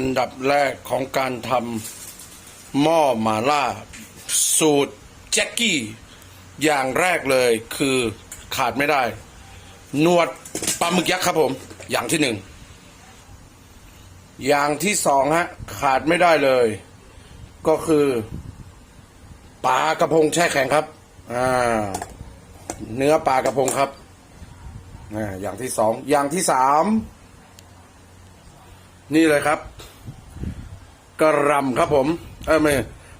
อันดับแรกของการทำหม้อหมาล่า สูตรแจ็คกี้ อย่างแรกเลยคือขาดไม่ได้ นวดปลาหมึกยักษ์ครับผม อย่างที่หนึ่ง อย่างที่สองฮะ ขาดไม่ได้เลย ก็คือปลากระพงแช่แข็งครับ อ่า เนื้อปลากระพงครับอ่าอย่างที่สอง อย่างที่สามนี่เลยครับ กระหลำครับผม เออไม่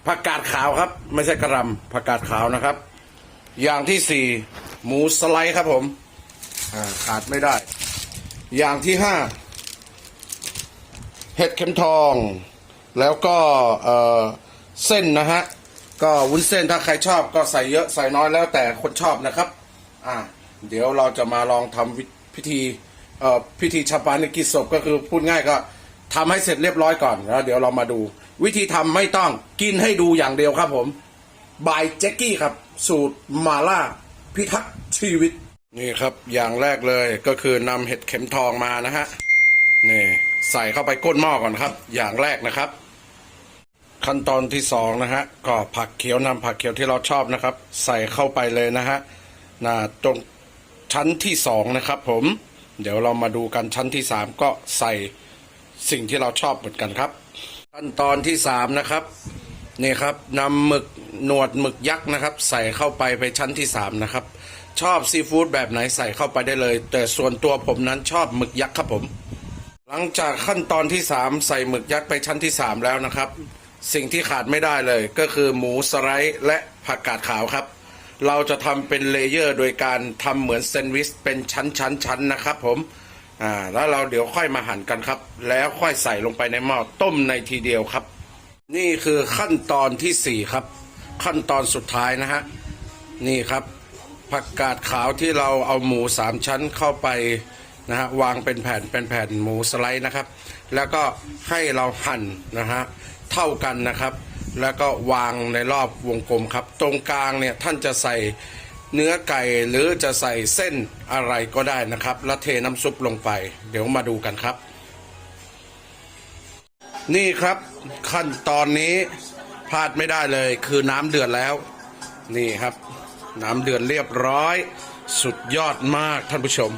ผักกาดขาวครับ ไม่ใช่กระหลำผักกาดขาวนะครับ อย่างที่สี่หมูสไลด์ครับผมขาดไม่ได้ อย่างที่ห้าเห็ดเข็มทอง แล้วก็เออเส้นนะฮะก็วุ้นเส้นถ้าใครชอบก็ใส่เยอะใส่น้อยแล้วแต่คนชอบนะครับ อ่า เดี๋ยวเราจะมาลองทำพิธีเอ่อพิธีชาปานกิจศพก็คือพูดง่ายก็ ทำให้เสร็จเรียบร้อยก่อนแล้วเดี๋ยวเรามาดู วิธีทำไม่ต้องกินให้ดูอย่างเดียวครับผมบายแจ็คกี้ครับ สูตรมาล่าพิทักษ์ชีวิต นี่ครับอย่างแรกเลยก็คือนำเห็ดเข็มทองมานะฮะนี่ใส่เข้าไปก้นหม้อก่อนครับ อย่างแรกนะครับ ขั้นตอนที่สองนะฮะก็ผักเขียวนำผักเขียวที่เราชอบนะครับ ใส่เข้าไปเลยนะฮะนะตรงชั้นที่สองนะครับ ผม เดี๋ยวเรามาดูกันชั้นที่สามก็ใส่ สิ่งที่เราชอบเหมือนกันครับ ขั้นตอนที่สามนะครับนี่ครับนำหมึกหนวดหมึกยักษ์นะครับ ใส่เข้าไปไปชั้นที่สามนะครับ ชอบซีฟู้ดแบบไหนใส่เข้าไปได้เลย แต่ส่วนตัวผมนั้นชอบหมึกยักษ์ครับผม หลังจากขั้นตอนที่สามใส่หมึกยักษ์ไปชั้นที่สามแล้วนะครับ สิ่งที่ขาดไม่ได้เลย ก็คือหมูสไลด์และผักกาดขาวครับ เราจะทำเป็นเลเยอร์โดยการทำเหมือนแซนด์วิชเป็นชั้นชั้นชั้นนะครับผม อ่าแล้วเราเดี๋ยวค่อยมาหั่นกันครับ แล้วค่อยใส่ลงไปในหม้อต้มในทีเดียวครับ นี่คือขั้นตอนที่สี่ครับ ขั้นตอนสุดท้ายนะฮะนี่ครับ ผักกาดขาวที่เราเอาหมูสามชั้นเข้าไปนะฮะวางเป็นแผ่นเป็นแผ่นหมูสไลด์นะครับ แล้วก็ให้เราหั่นนะฮะเท่ากันนะครับ แล้วก็วางในรอบวงกลมครับ ตรงกลางเนี่ยท่านจะใส่ เนื้อไก่หรือจะใส่เส้นอะไรก็ได้นะครับ แล้วเทน้ำซุปลงไป เดี๋ยวมาดูกันครับ นี่ครับขั้นตอนนี้พลาดไม่ได้เลยคือน้ำเดือดแล้ว นี่ครับ น้ำเดือดเรียบร้อย สุดยอดมากท่านผู้ชม